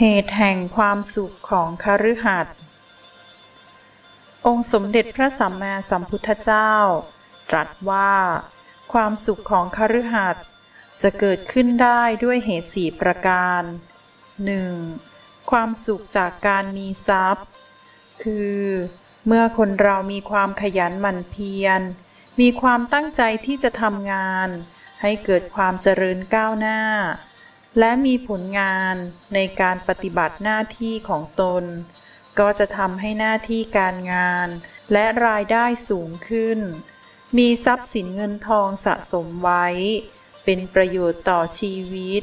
เหตุแห่งความสุขของคฤหัสถ์องค์สมเด็จพระสัมมาสัมพุทธเจ้า ตรัสว่า ความสุขของคฤหัสถ์จะเกิดขึ้นได้ด้วยเหตุสี่ประการ 1. ความสุขจากการมีทรัพย์ คือ เมื่อคนเรามีความขยันหมั่นเพียร มีความตั้งใจที่จะทำงาน ให้เกิดความเจริญก้าวหน้า และมีผลงานในการปฏิบัติหน้าที่ของตน ก็จะทำให้หน้าที่การงาน และรายได้สูงขึ้น มีทรัพย์สินเงินทองสะสมไว้ เป็นประโยชน์ต่อชีวิต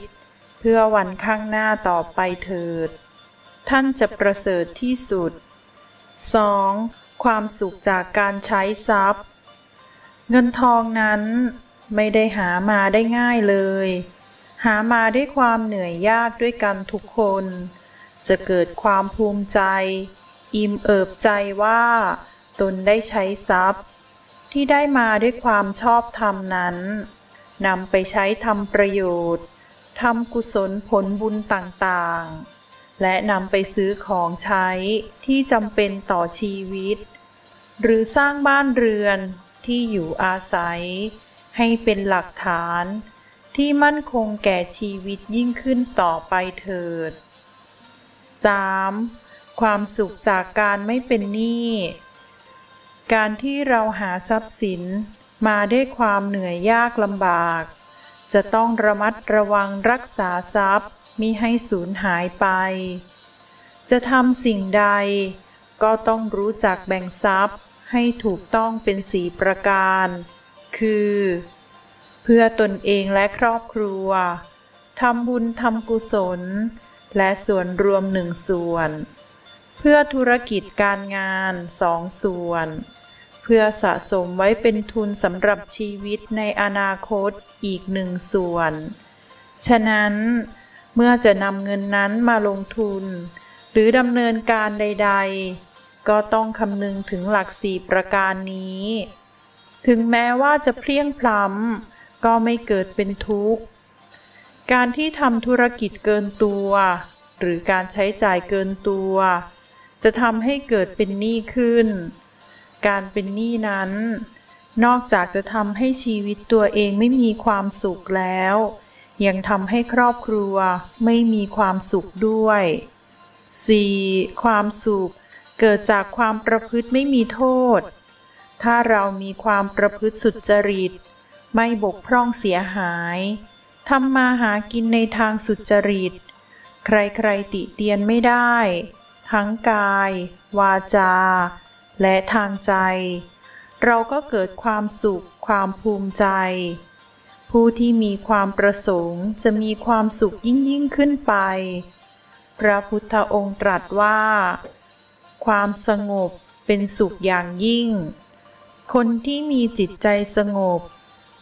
เพื่อวันข้างหน้าต่อไปเถิด ท่านจะประเสริฐที่สุด 2. ความสุขจากการใช้ทรัพย์ เงินทองนั้นไม่ได้หามาได้ง่ายเลย หามาด้วยความเหนื่อยยากด้วยกันทุกคน จะเกิดความภูมิใจ อิ่มเอิบใจว่า ตนได้ใช้ทรัพย์ ที่ได้มาด้วยความชอบธรรมนั้นนำไปใช้ทำประโยชน์ทำกุศลผลบุญต่างๆ และนำไปซื้อของใช้ที่จำเป็นต่อชีวิต หรือสร้างบ้านเรือนที่อยู่อาศัย ให้เป็นหลักฐาน ที่มั่นคงแก่ชีวิตยิ่งขึ้นต่อไปเถิด 3. ความสุขจากการไม่เป็นหนี้ การที่เราหาทรัพย์สินมาด้วยความเหนื่อยยากลำบาก จะต้องระมัดระวังรักษาทรัพย์มิให้สูญหายไป จะทำสิ่งใด ก็ต้องรู้จักแบ่งทรัพย์ให้ถูกต้องเป็นสีประการ คือ เพื่อตนเองและครอบครัวทำบุญทำกุศล และส่วนรวมหนึ่งส่วน เพื่อธุรกิจการงานสองส่วน เพื่อสะสมไว้เป็นทุนสำหรับชีวิตในอนาคตอีกหนึ่งส่วน ฉะนั้นเมื่อจะนำเงินนั้นมาลงทุน หรือดำเนินการใด ๆ ก็ต้องคำนึงถึงหลักสี่ประการนี้ ถึงแม้ว่าจะเพลียงพล้ำ ก็ไม่เกิดเป็นทุกข์ การที่ทำธุรกิจเกินตัว หรือการใช้จ่ายเกินตัว จะทำให้เกิดเป็นหนี้ขึ้น การเป็นหนี้นั้น นอกจากจะทำให้ชีวิตตัวเองไม่มีความสุขแล้ว ยังทำให้ครอบครัวไม่มีความสุขด้วย 4. ความสุขเกิดจากความประพฤติไม่มีโทษ ถ้าเรามีความประพฤติสุจริต ไม่บกพร่องเสียหายทำมาหากินในทางสุจริต ใครๆติเตียนไม่ได้ ทั้งกาย วาจา และทางใจ เราก็เกิดความสุข ความภูมิใจ ผู้ที่มีความประสงค์จะมีความสุขยิ่งยิ่งขึ้นไป พระพุทธองค์ตรัสว่า ความสงบเป็นสุขอย่างยิ่ง คนที่มีจิตใจสงบ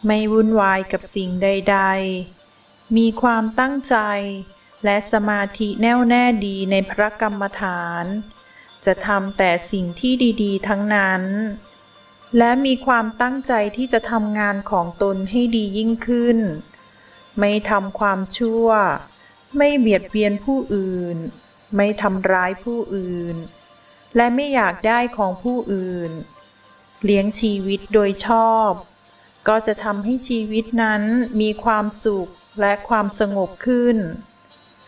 ไม่วุ่นวายกับสิ่งใด ๆ มีความตั้งใจและสมาธิแน่วแน่ดีในพระกรรมฐาน จะทำแต่สิ่งที่ดีๆ ทั้งนั้น และมีความตั้งใจที่จะทำงานของตนให้ดียิ่งขึ้น ไม่ทำความชั่ว ไม่เบียดเบียนผู้อื่น ไม่ทำร้ายผู้อื่น และไม่อยากได้ของผู้อื่น เลี้ยงชีวิตโดยชอบ ก็จะทำให้ชีวิตนั้นมีความสุขและความสงบขึ้น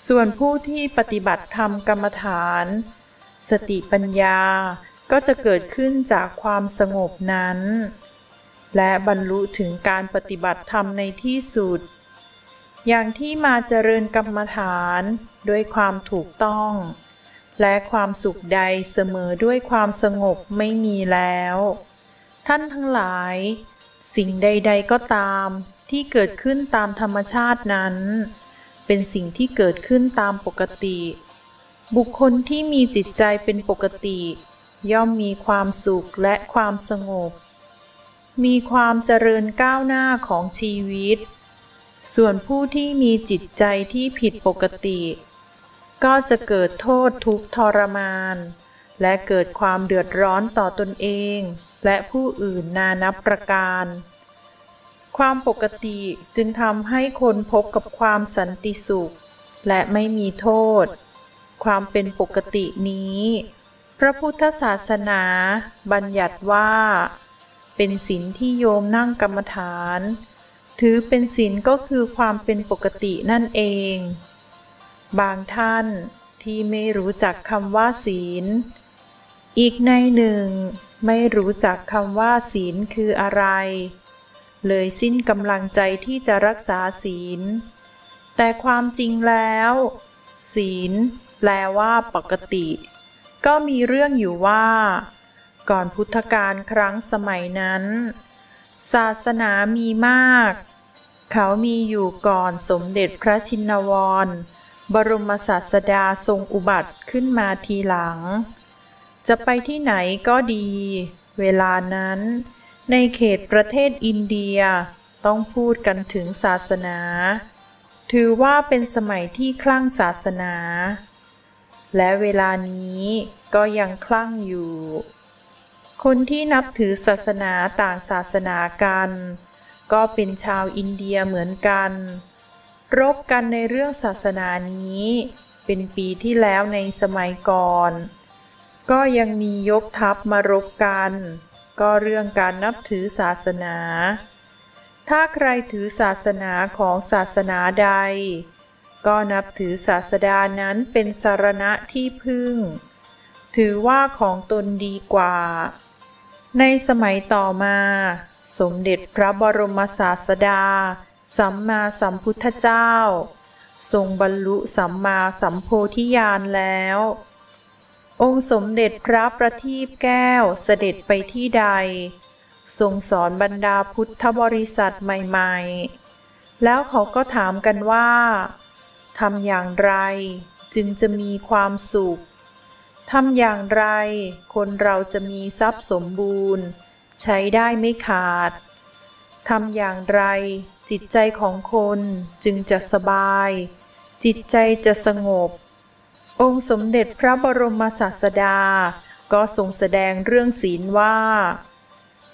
ส่วนผู้ที่ปฏิบัติธรรมกรรมฐาน สติปัญญาก็จะเกิดขึ้นจากความสงบนั้น และบรรลุถึงการปฏิบัติธรรมในที่สุด อย่างที่มาเจริญกรรมฐานด้วยความถูกต้อง และความสุขใดเสมอด้วยความสงบไม่มีแล้ว ท่านทั้งหลาย สิ่งใด ๆ ก็ตาม ที่เกิดขึ้นตามธรรมชาตินั้น เป็นสิ่งที่เกิดขึ้นตามปกติ บุคคลที่มีจิตใจเป็นปกติ ย่อมมีความสุขและความสงบ มีความเจริญก้าวหน้าของชีวิต ส่วนผู้ที่มีจิตใจที่ผิดปกติ ก็จะเกิดโทษทุกทรมาน และเกิดความเดือดร้อนต่อตนเอง และผู้อื่นนานับประการ ความปกติจึงทำให้คนพบกับความสันติสุข และไม่มีโทษ ความเป็นปกตินี้ พระพุทธศาสนา บัญญัติว่า เป็นศีลที่โยมนั่งกรรมฐาน ถือเป็นศีลก็คือความเป็นปกตินั่นเอง บางท่านที่ไม่รู้จักคำว่าศีล อีกในหนึ่งไม่รู้จักคำว่าศีลคืออะไร เลยสิ้นกำลังใจที่จะรักษาศีล แต่ความจริงแล้ว ศีลแปลว่าปกติ ก็มีเรื่องอยู่ว่า ก่อนพุทธกาลครั้งสมัยนั้น ศาสนามีมาก เขามีอยู่ก่อนสมเด็จพระชินวร บรมศาสดาทรงอุบัติขึ้นมาทีหลัง จะไปที่ไหนก็ดี เวลานั้น ในเขตประเทศอินเดียต้องพูดกันถึงศาสนา ถือว่าเป็นสมัยที่คลั่งศาสนา และเวลานี้ก็ยังคลั่งอยู่ คนที่นับถือศาสนาต่างศาสนากัน ก็เป็นชาวอินเดียเหมือนกัน รบกันในเรื่องศาสนานี้ เป็นปีที่แล้วในสมัยก่อน ก็ยังมียกทัพมารบกัน ก็เรื่องการนับถือศาสนา ถ้าใครถือศาสนาของศาสนาใด ก็นับถือศาสดานั้นเป็นสารณะที่พึ่ง ถือว่าของตนดีกว่า ในสมัยต่อมา สมเด็จพระบรมศาสดา สัมมาสัมพุทธเจ้า ทรงบรรลุสัมมาสัมโพธิญาณแล้ว องค์สมเด็จพระประทีปแก้วเสด็จไปที่ใด ทรงสอนบรรดาพุทธบริษัทใหม่ ๆ แล้วเขาก็ถามกันว่าทำอย่างไรจึงจะมีความสุขทำอย่างไร คนเราจะมีทรัพย์สมบูรณ์ ใช้ได้ไม่ขาดทำอย่างไร จิตใจของคนจึงจะสบาย จิตใจจะสงบ องค์สมเด็จพระบรมศาสดา ก็ทรงแสดงเรื่องศีลว่า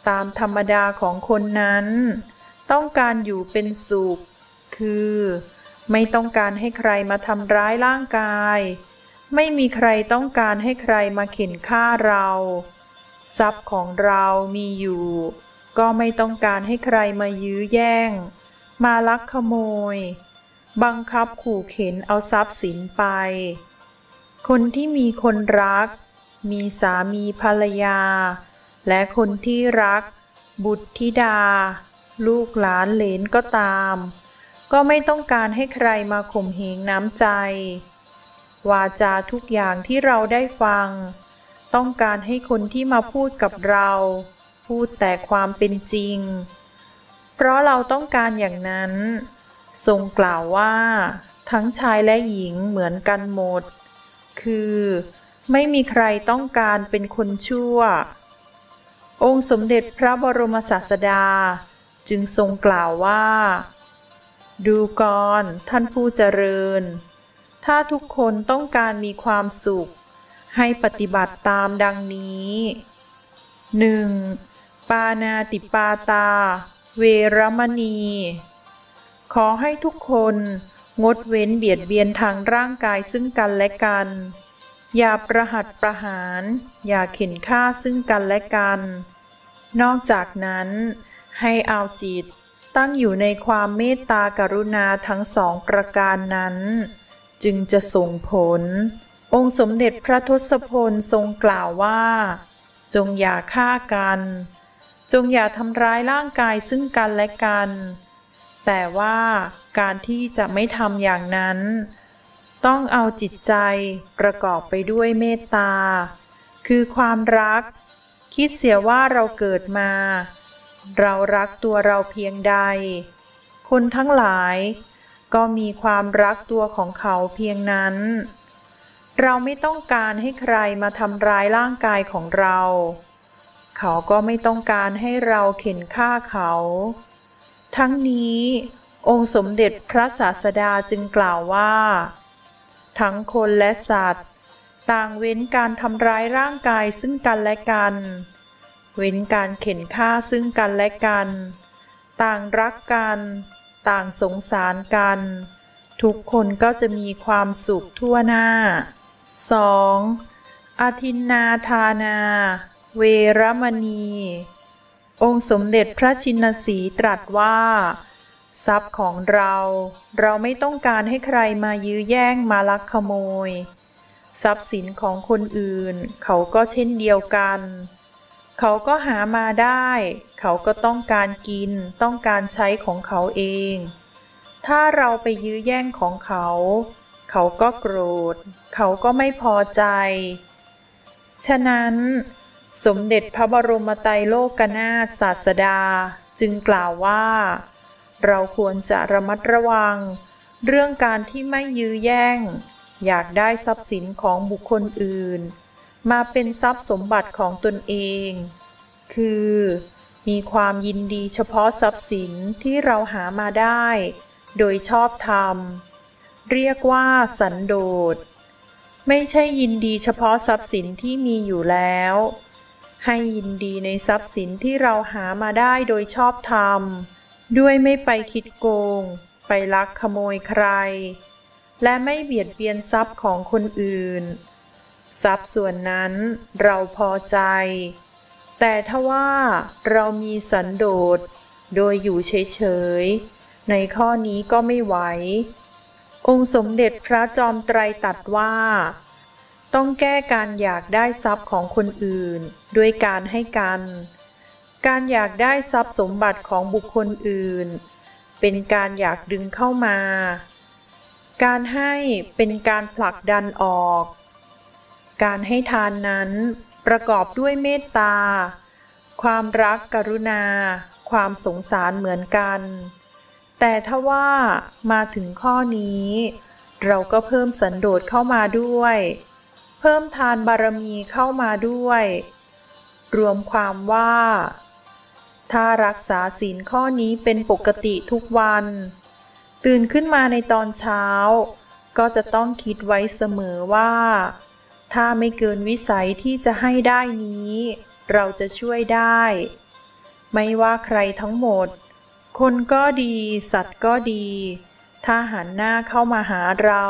ตามธรรมดาของคนนั้น ต้องการอยู่เป็นสุข คือ ไม่ต้องการให้ใครมาทำร้ายร่างกาย ไม่มีใครต้องการให้ใครมาเข็นฆ่าเรา ทรัพย์ของเรามีอยู่ ก็ไม่ต้องการให้ใครมายื้อแย่ง มาลักขโมย บังคับขู่เข็นเอาทรัพย์สินไป คนที่มีคนรัก มีสามีภรรยา และคนที่รัก บุตรธิดา ลูกหลานเหลนก็ตาม ก็ไม่ต้องการให้ใครมาข่มเหงน้ำใจ วาจาทุกอย่างที่เราได้ฟัง ต้องการให้คนที่มาพูดกับเรา พูดแต่ความเป็นจริง เพราะเราต้องการอย่างนั้น ทรงกล่าวว่า ทั้งชายและหญิงเหมือนกันหมด คือ ไม่มีใครต้องการเป็นคนชั่ว องค์สมเด็จพระบรมศาสดา จึงทรงกล่าวว่า ดูก่อนท่านผู้เจริญ ถ้าทุกคนต้องการมีความสุข ให้ปฏิบัติตามดังนี้ 1. ปานาติปาตา เวรมณี ขอให้ทุกคน งดเว้นเบียดเบียนทางร่างกายซึ่งกันและกัน อย่าประหัตประหาร อย่าเข็นฆ่าซึ่งกันและกัน นอกจากนั้น ให้เอาจิตตั้งอยู่ในความเมตตากรุณาทั้งสองประการนั้น จึงจะส่งผล องค์สมเด็จพระทศพลทรงกล่าวว่า จงอย่าฆ่ากัน จงอย่าทำร้ายร่างกายซึ่งกันและกัน แต่ว่าการที่จะไม่ทำอย่างนั้น ต้องเอาจิตใจประกอบไปด้วยเมตตา คือความรัก คิดเสียว่าเราเกิดมา เรารักตัวเราเพียงใด คนทั้งหลาย ก็มีความรักตัวของเขาเพียงนั้น เราไม่ต้องการให้ใครมาทำร้ายร่างกายของเรา เขาก็ไม่ต้องการให้เราเข็นฆ่าเขา ทั้งนี้ องค์สมเด็จพระศาสดาจึงกล่าวว่า ทั้งคนและสัตว์ ต่างเว้นการทำร้ายร่างกายซึ่งกันและกัน เว้นการเข็นฆ่าซึ่งกันและกัน ต่างรักกัน ต่างสงสารกัน ทุกคนก็จะมีความสุขทั่วหน้า 2. อาทินนาทานา เวรมณี องค์สมเด็จพระชินสีตรัสว่า ทรัพย์ของเรา เราไม่ต้องการให้ใครมายื้อแย่งมาลักขโมย ทรัพย์สินของคนอื่น เขาก็เช่นเดียวกัน เขาก็หามาได้ เขาก็ต้องการกิน ต้องการใช้ของเขาเอง ถ้าเราไปยื้อแย่งของเขา เขาก็โกรธ เขาก็ไม่พอใจ ฉะนั้น สมเด็จพระบรมไตรโลกนาถศาสดาจึงกล่าวว่า เราควรจะระมัดระวัง เรื่องการที่ไม่ยื้อแย่ง อยากได้ทรัพย์สินของบุคคลอื่น มาเป็นทรัพย์สมบัติของตนเอง คือ มีความยินดีเฉพาะทรัพย์สินที่เราหามาได้ โดยชอบธรรม เรียกว่าสันโดษไม่ใช่ยินดีเฉพาะทรัพย์สินที่มีอยู่แล้ว ให้ยินดีในทรัพย์สินที่เราหามาได้โดยชอบธรรม ด้วยไม่ไปคิดโกง ไปลักขโมยใคร และไม่เบียดเบียนทรัพย์ของคนอื่น ทรัพย์ส่วนนั้นเราพอใจ แต่ถ้าว่าเรามีสันโดษ โดยอยู่เฉยๆ ในข้อนี้ก็ไม่ไหว องค์สมเด็จพระจอมไตรตรัสว่า ต้องแก้การอยากได้ทรัพย์ของคนอื่น ด้วยการให้กัน การอยากได้ทรัพย์สมบัติของบุคคลอื่น เป็นการอยากดึงเข้ามา การให้เป็นการผลักดันออก การให้ทานนั้นประกอบด้วยเมตตา ความรักกรุณา ความสงสารเหมือนกัน แต่ถ้าว่ามาถึงข้อนี้ เราก็เพิ่มสันโดษเข้ามาด้วย เพิ่มทานบารมีเข้ามาด้วย รวมความว่า ถ้ารักษาศีลข้อนี้เป็นปกติทุกวัน ตื่นขึ้นมาในตอนเช้า ก็จะต้องคิดไว้เสมอว่า ถ้าไม่เกินวิสัยที่จะให้ได้นี้ เราจะช่วยได้ ไม่ว่าใครทั้งหมด คนก็ดี สัตว์ก็ดี ถ้าหันหน้าเข้ามาหาเรา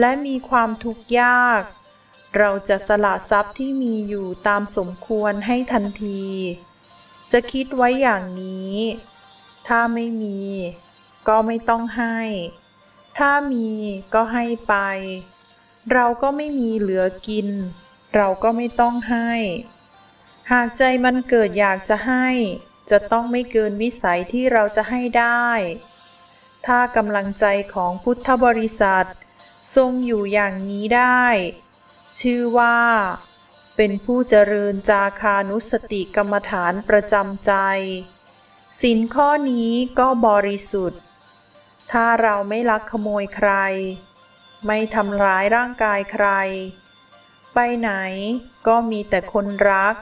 และมีความทุกข์ยาก เราจะสละทรัพย์ที่มีอยู่ตามสมควรให้ทันที จะคิดไว้อย่างนี้ ถ้าไม่มี ก็ไม่ต้องให้ ถ้ามีก็ให้ไป เราก็ไม่มีเหลือกิน เราก็ไม่ต้องให้ หากใจมันเกิดอยากจะให้ จะต้องไม่เกินวิสัยที่เราจะให้ได้ ถ้ากำลังใจของพุทธบริษัท ทรงอยู่อย่างนี้ได้ ชื่อว่า เป็นผู้เจริญจาคานุสติกรรมฐานประจำใจสินข้อนี้ก็บริสุทธิ์ ถ้าเราไม่ลักขโมยใคร ไม่ทำร้ายร่างกายใคร ไปไหนก็มีแต่คนรัก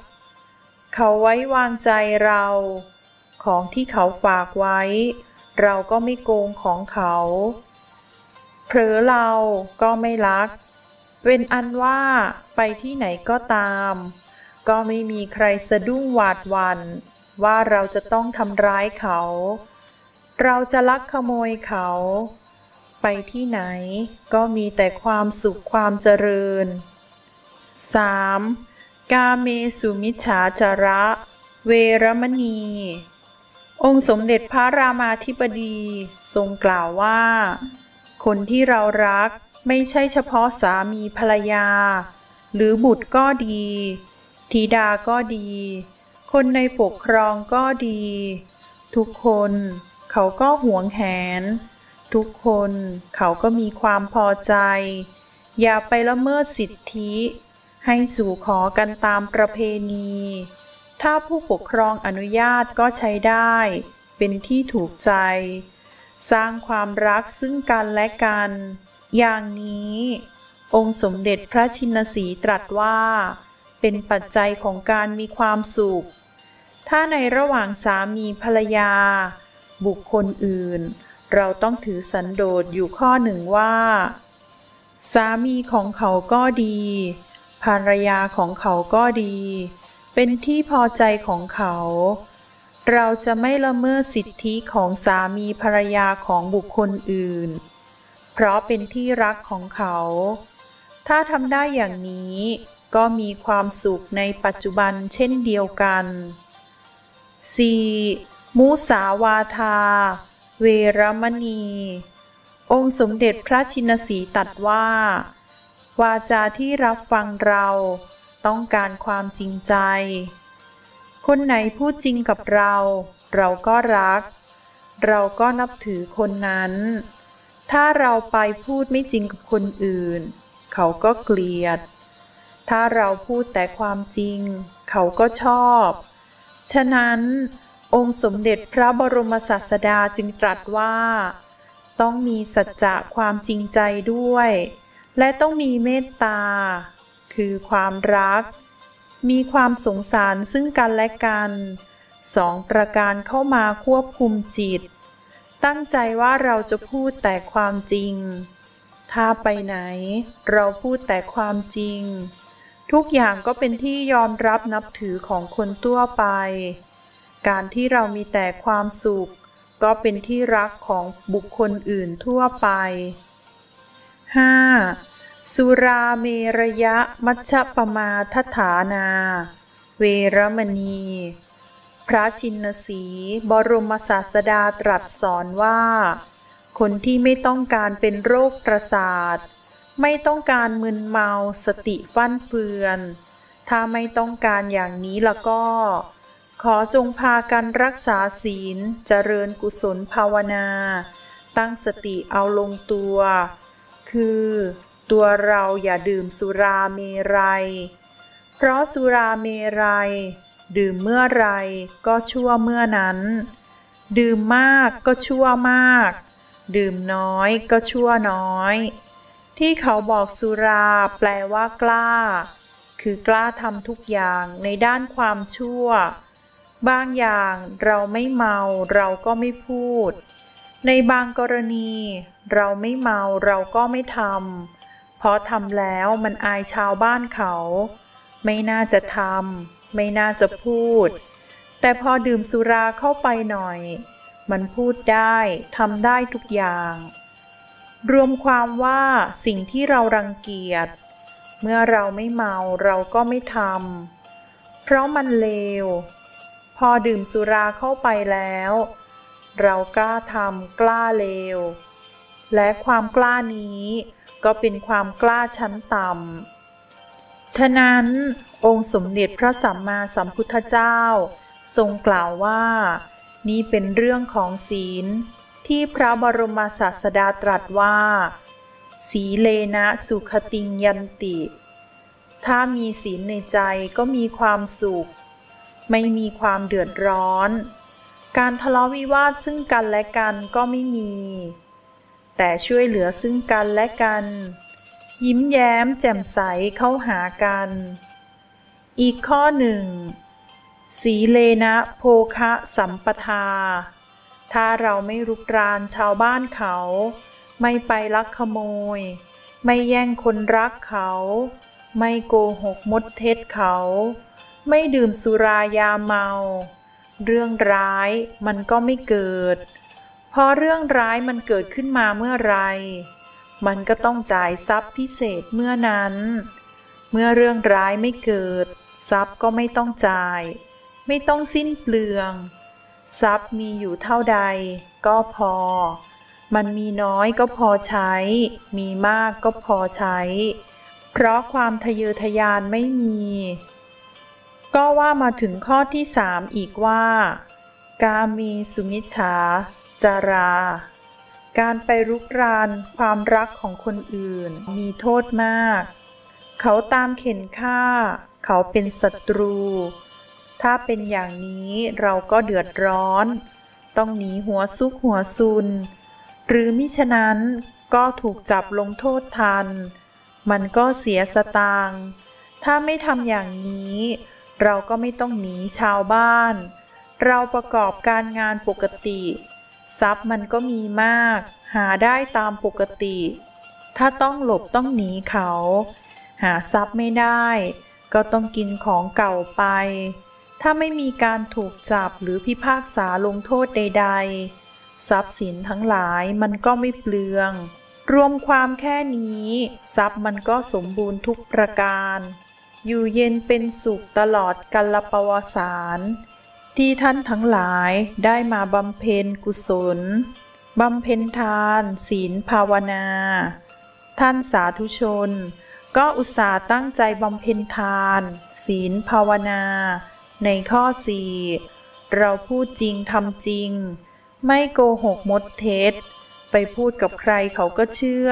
เขาไว้วางใจเรา ของที่เขาฝากไว้ เราก็ไม่โกงของเขา เผลอเราก็ไม่ลัก เป็นอันว่าไปที่ไหนก็ตาม ก็ไม่มีใครสะดุ้งหวาดวัน่นว่าเราจะต้องทำร้ายเขา เราจะลักขโมยเขา ไปที่ไหนก็มีแต่ความสุขความเจริญ 3. กาเมสุมิจฉาจาระ เวรมณี องค์สมเด็จพระรามาธิบดีทรงกล่าวว่า คนที่เรารัก ไม่ใช่เฉพาะสามีภรรยา หรือบุตรก็ดี ธิดาก็ดี คนในปกครองก็ดี ทุกคนเขาก็หวงแหน ทุกคนเขาก็มีความพอใจ อย่าไปละเมิดสิทธิ ให้สู่ขอกันตามประเพณี ถ้าผู้ปกครองอนุญาตก็ใช้ได้ เป็นที่ถูกใจ สร้างความรักซึ่งกันและกัน อย่างนี้ องค์สมเด็จพระชินสีตรัสว่า เป็นปัจจัยของการมีความสุข ถ้าในระหว่างสามีภรรยา บุคคลอื่น เราต้องถือสันโดษอยู่ข้อหนึ่งว่า สามีของเขาก็ดี ภรรยาของเขาก็ดี เป็นที่พอใจของเขาเราจะไม่ละเมิดสิทธิของสามีภรรยาของบุคคลอื่น เพราะเป็นที่รักของเขา ถ้าทำได้อย่างนี้ ก็มีความสุขในปัจจุบันเช่นเดียวกัน 4. มุสาวาทา เวรมณี องค์สมเด็จพระชินสีตัดว่า วาจาที่รับฟังเราต้องการความจริงใจ คนไหนพูดจริงกับเรา เราก็รัก เราก็นับถือคนนั้น ถ้าเราไปพูดไม่จริงกับคนอื่น เขาก็เกลียด ถ้าเราพูดแต่ความจริง เขาก็ชอบ ฉะนั้นองค์สมเด็จพระบรมศาสดาจึงตรัสว่า ต้องมีสัจจะความจริงใจด้วย และต้องมีเมตตา คือความรัก มีความสงสารซึ่งกันและกัน สองประการเข้ามาควบคุมจิต ตั้งใจว่าเราจะพูดแต่ความจริง ถ้าไปไหน เราพูดแต่ความจริง ทุกอย่างก็เป็นที่ยอมรับนับถือของคนทั่วไป การที่เรามีแต่ความสุข ก็เป็นที่รักของบุคคลอื่นทั่วไป 5. สุราเมรยะมัชฌปมาทฐานา เวรมณี พระชินสีบรมศาสดาตรัสสอนว่า คนที่ไม่ต้องการเป็นโรคประสาท ไม่ต้องการมึนเมาสติฟั่นเฟือน ถ้าไม่ต้องการอย่างนี้แล้วก็ ขอจงพากันรักษาศีลเจริญกุศลภาวนา ตั้งสติเอาลงตัว คือตัวเราอย่าดื่มสุราเมรัย เพราะสุราเมรัย ดื่มเมื่อไรก็ชั่วเมื่อนั้น ดื่มมากก็ชั่วมาก ดื่มน้อยก็ชั่วน้อย ที่เขาบอกสุราแปลว่ากล้า คือกล้าทำทุกอย่างในด้านความชั่ว บางอย่างเราไม่เมาเราก็ไม่พูด ในบางกรณี เราไม่เมาเราก็ไม่ทำเพราะทำแล้วมันอายชาวบ้านเขา ไม่น่าจะทำ ไม่น่าจะพูด แต่พอดื่มสุราเข้าไปหน่อย มันพูดได้ทำได้ทุกอย่าง รวมความว่าสิ่งที่เรารังเกียจ เมื่อเราไม่เมาเราก็ไม่ทำเพราะมันเลว พอดื่มสุราเข้าไปแล้ว เรากล้าทำกล้าเลว และความกล้านี้ก็เป็นความกล้าชั้นต่ำฉะนั้น องค์สมเด็จพระสัมมาสัมพุทธเจ้า ทรงกล่าวว่า นี่เป็นเรื่องของศีล ที่พระบรมศาสดาตรัสว่า สีเลนะสุขติงยันติ ถ้ามีศีลในใจก็มีความสุข ไม่มีความเดือดร้อน การทะเลาะวิวาทซึ่งกันและกันก็ไม่มี แต่ช่วยเหลือซึ่งกันและกัน ยิ้มแย้มแจ่มใสเข้าหากัน อีกข้อหนึ่ง สีเลนะโภคะสัมปทา ถ้าเราไม่รุกรานชาวบ้านเขา ไม่ไปลักขโมย ไม่แย่งคนรักเขา ไม่โกหกมดเท็จเขา ไม่ดื่มสุรายาเมา เรื่องร้ายมันก็ไม่เกิด พอเรื่องร้ายมันเกิดขึ้นมาเมื่อไร มันก็ต้องจ่ายทรัพย์พิเศษเมื่อนั้นเมื่อเรื่องร้ายไม่เกิด ทรัพย์ก็ไม่ต้องจ่าย ไม่ต้องสิ้นเปลือง ทรัพย์มีอยู่เท่าใด ก็พอ มันมีน้อยก็พอใช้ มีมากก็พอใช้ เพราะความทะเยอทะยานไม่มี ก็ว่ามาถึงข้อที่สามอีกว่า กามีสุมิชฉาจารา การไปรุกรานความรักของคนอื่นมีโทษมาก เขาตามเข็นฆ่า เขาเป็นศัตรู ถ้าเป็นอย่างนี้เราก็เดือดร้อน ต้องหนีหัวซุกหัวซุน หรือมิฉะนั้นก็ถูกจับลงโทษทัน มันก็เสียสตางค์ถ้าไม่ทำอย่างนี้ เราก็ไม่ต้องหนีชาวบ้าน เราประกอบการงานปกติ ทรัพย์มันก็มีมาก หาได้ตามปกติ ถ้าต้องหลบต้องหนีเขา หาทรัพย์ไม่ได้ ก็ต้องกินของเก่าไป ถ้าไม่มีการถูกจับหรือพิพากษาลงโทษใด ๆ ทรัพย์สินทั้งหลายมันก็ไม่เปลือง รวมความแค่นี้ ทรัพย์มันก็สมบูรณ์ทุกประการ อยู่เย็นเป็นสุขตลอดกัลปวสารที่ท่านทั้งหลายได้มาบำเพ็ญกุศลบำเพ็ญทาน ศีลภาวนา ท่านสาธุชน ก็อุตส่าห์ตั้งใจบำเพ็ญทาน ศีลภาวนา ในข้อสี่เราพูดจริงทำจริง ไม่โกหกมดเท็จ ไปพูดกับใครเขาก็เชื่อ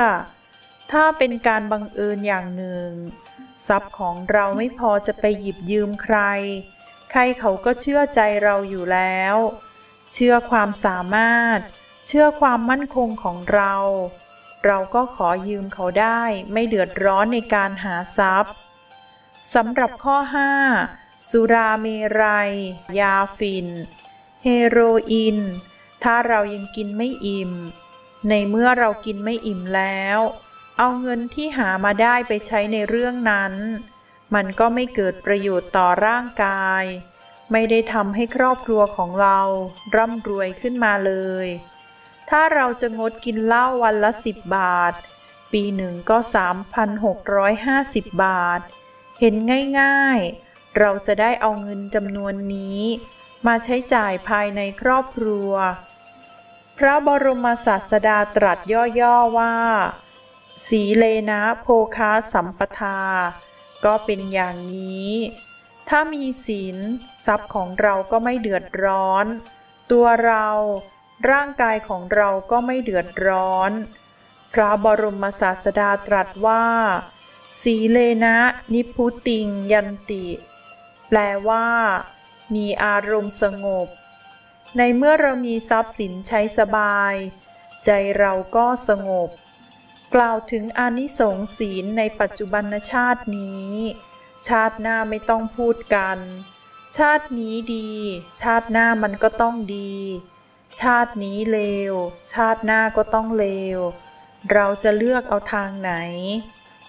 ถ้าเป็นการบังเอิญอย่างหนึ่ง ทรัพย์ของเราไม่พอจะไปหยิบยืมใคร ใครเขาก็เชื่อใจเราอยู่แล้ว เชื่อความสามารถ เชื่อความมั่นคงของเรา เราก็ขอยืมเขาได้ไม่เดือดร้อนในการหาทรัพย์สำหรับข้อ 5 สุราเมรัย ยาฝิ่น เฮโรอีน ถ้าเรายังกินไม่อิ่ม ในเมื่อเรากินไม่อิ่มแล้ว เอาเงินที่หามาได้ไปใช้ในเรื่องนั้น มันก็ไม่เกิดประโยชน์ต่อร่างกาย ไม่ได้ทำให้ครอบครัวของเราร่ำรวยขึ้นมาเลย ถ้าเราจะงดกินเหล้าวันละ 10 บาท ปีหนึ่งก็ 3,650 บาท เห็นง่ายๆ เราจะได้เอาเงินจำนวนนี้ มาใช้จ่ายภายในครอบครัว พระบรมศาสดาตรัสย่อๆว่า สีเลนะโภคาสัมปทา ก็เป็นอย่างนี้ ถ้ามีศีลทรัพย์ของเราก็ไม่เดือดร้อน ตัวเรา ร่างกายของเราก็ไม่เดือดร้อน พระบรมศาสดาตรัสว่า สีเลนะ นิพุติง ยันติ แปลว่า มีอารมณ์สงบ ในเมื่อเรามีทรัพย์สินใช้สบาย ใจเราก็สงบ กล่าวถึงอนิสงส์ศีลในปัจจุบันชาตินี้ ชาติหน้าไม่ต้องพูดกัน ชาตินี้ดี ชาติหน้ามันก็ต้องดี ชาตินี้เลว ชาติหน้าก็ต้องเลว เราจะเลือกเอาทางไหน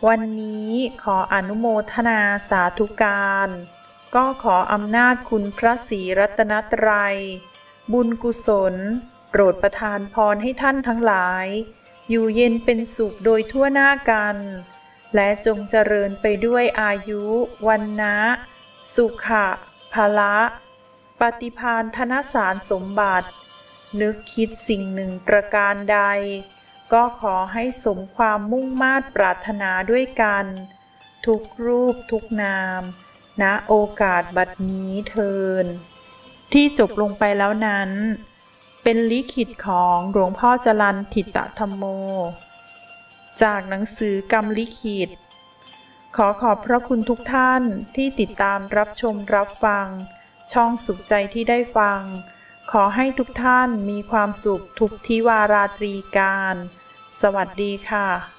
วันนี้ขออนุโมทนาสาธุการ ก็ขออำนาจคุณพระศรีรัตนตรัย บุญกุศล โปรดประทานพรให้ท่านทั้งหลาย อยู่เย็นเป็นสุขโดยทั่วหน้ากัน และจงเจริญไปด้วยอายุวันนะสุขะภละ ปฏิพานธนสารสมบัติ นึกคิดสิ่งหนึ่งประการใด ก็ขอให้สมความมุ่งมา่ปรารถนาด้วยกัน ทุกรูปทุกนามณโอกาสบัดนี้เทิน ที่จบลงไปแล้วนั้น เป็นลิขิตของหลวงพ่อจรันทิตธรรมโม จากหนังสือกรรมลิขิต ขอขอบพระคุณทุกท่านที่ติดตามรับชมรับฟัง ช่องสุขใจที่ได้ฟัง ขอให้ทุกท่านมีความสุขทุกทิวาราตรีการ สวัสดีค่ะ